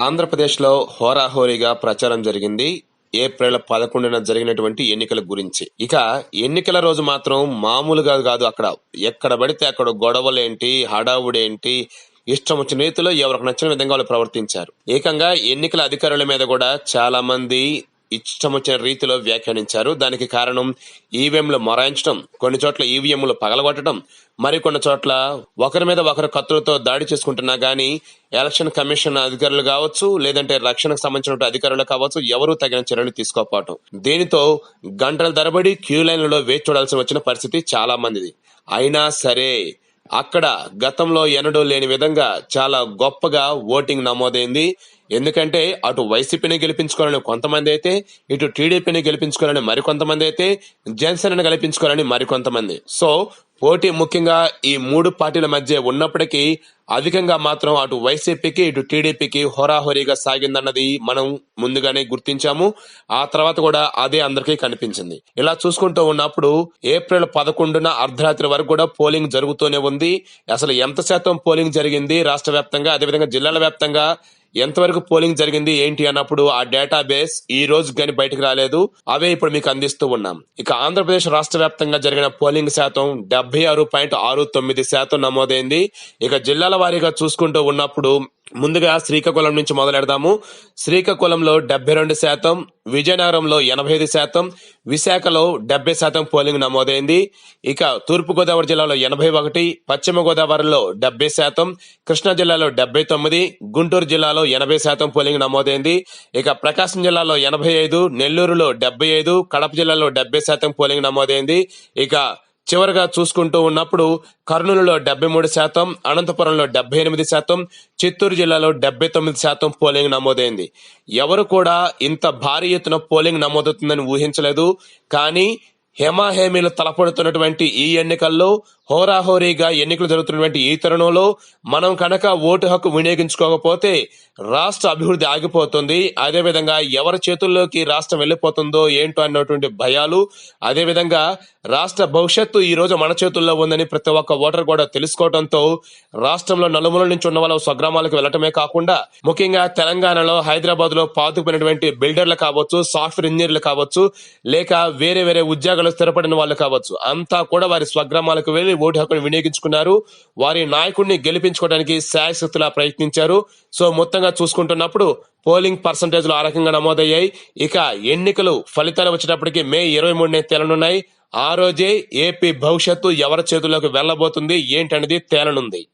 ఆంధ్రప్రదేశ్లో హోరాహోరీగా ప్రచారం జరిగింది. ఏప్రిల్ పదకొండున జరిగినటువంటి ఎన్నికల గురించి. ఇక ఎన్నికల రోజు మాత్రం మామూలుగా కాదు అక్కడ. ఎక్కడ పడితే అక్కడ గొడవలేంటి హడావుడేంటి ఇష్టం వచ్చిన రీతిలో ఎవరికి నచ్చిన విధంగా వాళ్ళు ప్రవర్తించారు. ఏకంగా ఎన్నికల అధికారుల మీద కూడా చాలా మంది ఇష్టం వచ్చిన రీతిలో వ్యాఖ్యానించారు. దానికి కారణం ఈవీఎంలు మొరాయించడం కొన్ని చోట్ల ఈవీఎంలు పగలగొట్టడం మరికొన్ని చోట్ల ఒకరి మీద ఒకరు కత్తులతో దాడి చేసుకుంటున్నా గానీ ఎలక్షన్ కమిషన్ అధికారులు కావచ్చు లేదంటే రక్షణకు సంబంధించిన అధికారులు కావచ్చు ఎవరూ తగిన చర్యలు తీసుకోకపోవటం. దీనితో గంటల తరబడి క్యూ లైన్లలో వేచి చూడాల్సి వచ్చిన పరిస్థితి చాలా మందిది. అయినా సరే అక్కడ గతంలో ఎన్నడూ లేని విధంగా చాలా గొప్పగా ఓటింగ్ నమోదైంది. ఎందుకంటే అటు వైసీపీని గెలిపించుకోవాలని కొంతమంది అయితే ఇటు టీడీపీని గెలిపించుకోవాలని మరికొంతమంది అయితే జనసేనని గెలిపించుకోవాలని మరికొంతమంది. సో పోటీ ముఖ్యంగా ఈ మూడు పార్టీల మధ్య ఉన్నప్పటికీ అధికంగా మాత్రం అటు వైసీపీకి ఇటు టీడీపీకి హోరాహోరీగా సాగిందన్నది మనం ముందుగానే గుర్తించాము. ఆ తర్వాత కూడా అదే అందరికీ కనిపించింది. ఇలా చూసుకుంటూ ఉన్నప్పుడు ఏప్రిల్ పదకొండున అర్ధరాత్రి వరకు కూడా పోలింగ్ జరుగుతూనే ఉంది. అసలు ఎంత శాతం పోలింగ్ జరిగింది? రాష్ట్ర వ్యాప్తంగా అదేవిధంగా జిల్లాల వ్యాప్తంగా ఎంతవరకు పోలింగ్ జరిగింది ఏంటి అన్నప్పుడు ఆ డేటా బేస్ ఈ రోజు కానీ బయటకు రాలేదు. అవే ఇప్పుడు మీకు అందిస్తూ ఉన్నాం. ఇక ఆంధ్రప్రదేశ్ రాష్ట్ర వ్యాప్తంగా జరిగిన పోలింగ్ శాతం డెబ్బై ఆరు పాయింట్ ఆరు తొమ్మిది శాతం నమోదైంది. ఇక జిల్లాల వారీగా చూసుకుంటూ ఉన్నప్పుడు ముందుగా శ్రీకాకుళం నుంచి మొదలెడదాము. శ్రీకాకుళంలో డెబ్బై రెండు శాతం విజయనగరంలో ఎనభై ఐదు శాతం విశాఖలో డెబ్బై శాతం పోలింగ్ నమోదైంది. ఇక తూర్పు గోదావరి జిల్లాలో ఎనభై ఒకటి పశ్చిమ గోదావరిలో డెబ్బై శాతం కృష్ణా జిల్లాలో డెబ్బై తొమ్మిది గుంటూరు జిల్లాలో ఎనభై శాతం పోలింగ్ నమోదైంది. ఇక ప్రకాశం జిల్లాలో ఎనభై ఐదు నెల్లూరులో డెబ్బై ఐదు కడప జిల్లాలో డెబ్బై శాతం పోలింగ్ నమోదైంది. ఇక చివరగా చూసుకుంటూ ఉన్నప్పుడు కర్నూలులో డెబ్బై మూడు శాతం అనంతపురంలో డెబ్బై ఎనిమిది శాతం చిత్తూరు జిల్లాలో డెబ్బై తొమ్మిది శాతం పోలింగ్ నమోదైంది. ఎవరు కూడా ఇంత భారీ ఎత్తున పోలింగ్ నమోదవుతుందని ఊహించలేదు. కానీ హేమాహేమీలు తలపడుతున్నటువంటి ఈ ఎన్నికల్లో హోరాహోరీగా ఎన్నికలు జరుగుతున్నటువంటి ఈ తరుణంలో మనం కనుక ఓటు హక్కు వినియోగించుకోకపోతే రాష్ట్ర అభివృద్ధి ఆగిపోతుంది. అదేవిధంగా ఎవరి చేతుల్లోకి రాష్ట్రం వెళ్ళిపోతుందో ఏంటో అన్నటువంటి భయాలు అదేవిధంగా రాష్ట్ర భవిష్యత్తు ఈ రోజు మన చేతుల్లో ఉందని ప్రతి ఒక్క ఓటర్ కూడా తెలుసుకోవడంతో రాష్ట్రంలో నలుమూల నుంచి ఉన్న వాళ్ళ స్వగ్రామాలకు వెళ్ళటమే కాకుండా ముఖ్యంగా తెలంగాణలో హైదరాబాద్లో పాతుకుపోయినటువంటి బిల్డర్లు కావచ్చు సాఫ్ట్వేర్ ఇంజనీర్లు కావచ్చు లేక వేరే వేరే ఉద్యోగాలు స్థిరపడిన వాళ్ళు కావచ్చు అంతా కూడా వారి స్వగ్రామాలకు వెళ్ళి ఓటు హక్కును వినియోగించుకున్నారు. వారి నాయకుడిని గెలిపించుకోవడానికి శాయశక్తులా ప్రయత్నించారు. సో మొత్తంగా చూసుకుంటున్నప్పుడు పోలింగ్ పర్సంటేజ్ ఆ రకంగా నమోదయ్యాయి. ఇక ఎన్నికలు ఫలితాలు వచ్చేటప్పటికి మే ఇరవై మూడునే తేలనున్నాయి. ఆ రోజే ఏపీ భవిష్యత్తు ఎవరి చేతుల్లోకి వెళ్ళబోతుంది ఏంటనేది తేలనుంది.